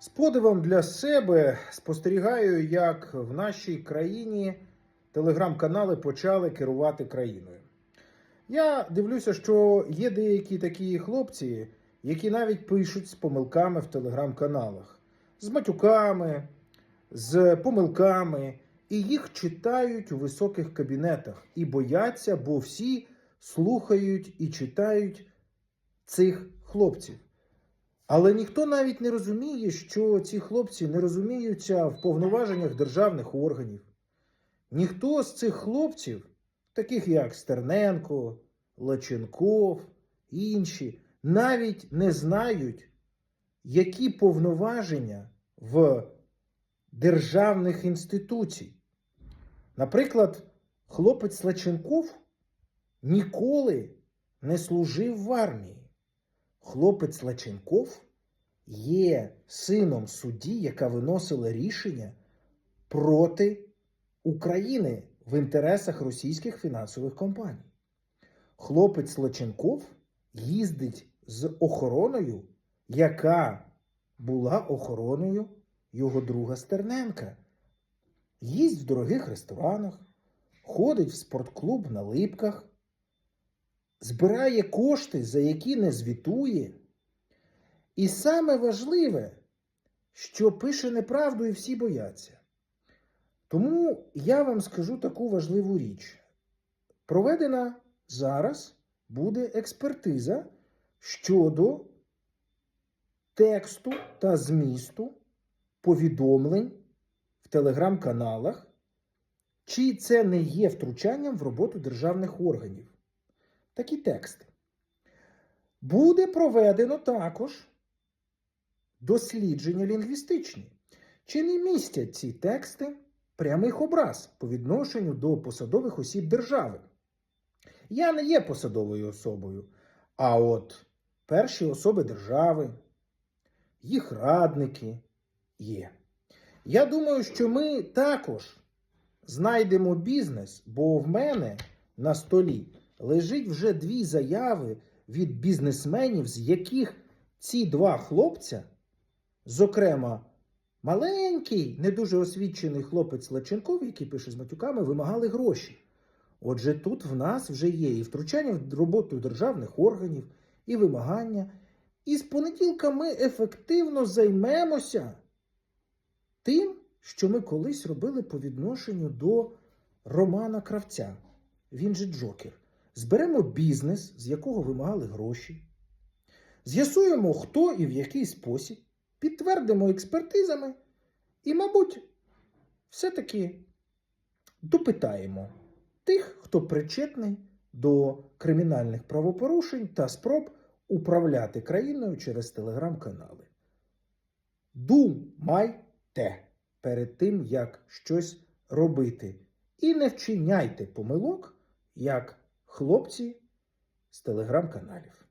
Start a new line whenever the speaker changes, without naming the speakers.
З подивом для себе спостерігаю, як в нашій країні телеграм-канали почали керувати країною. Я дивлюся, що є деякі такі хлопці, які навіть пишуть з помилками в телеграм-каналах, з матюками, з помилками, і їх читають у високих кабінетах і бояться, бо всі слухають і читають цих хлопців. Але ніхто навіть не розуміє, що ці хлопці не розуміються в повноваженнях державних органів. Ніхто з цих хлопців, таких як Стерненко, Лаченков, інші, навіть не знають, які повноваження в державних інституцій. Наприклад, хлопець Лаченков ніколи не служив в армії. Хлопець Лаченков є сином судді, яка виносила рішення проти України в інтересах російських фінансових компаній. Хлопець Лаченков їздить з охороною, яка була охороною його друга Стерненка. Їсть в дорогих ресторанах, ходить в спортклуб на липках, збирає кошти, за які не звітує. І саме важливе, що пише неправду і всі бояться. Тому я вам скажу таку важливу річ. Проведена зараз буде експертиза щодо тексту та змісту повідомлень в телеграм-каналах, чи це не є втручанням в роботу державних органів. Такі тексти. Буде проведено також дослідження лінгвістичні. Чи не містять ці тексти прямих образ по відношенню до посадових осіб держави? Я не є посадовою особою, а от перші особи держави, їх радники є. Я думаю, що ми також знайдемо бізнес, бо в мене на столі лежить вже дві заяви від бізнесменів, з яких ці два хлопця, зокрема, маленький, не дуже освічений хлопець Лаченков, який пише з матюками, вимагали гроші. Отже, тут в нас вже є і втручання в роботу державних органів, і вимагання. І з понеділка ми ефективно займемося тим, що ми колись робили по відношенню до Романа Кравця. Він же Джокер. Зберемо бізнес, з якого вимагали гроші. З'ясуємо, хто і в який спосіб, підтвердимо експертизами і, мабуть, все-таки допитаємо тих, хто причетний до кримінальних правопорушень та спроб управляти країною через телеграм-канали. Думайте перед тим, як щось робити. І не вчиняйте помилок, як хлопці з телеграм-каналів.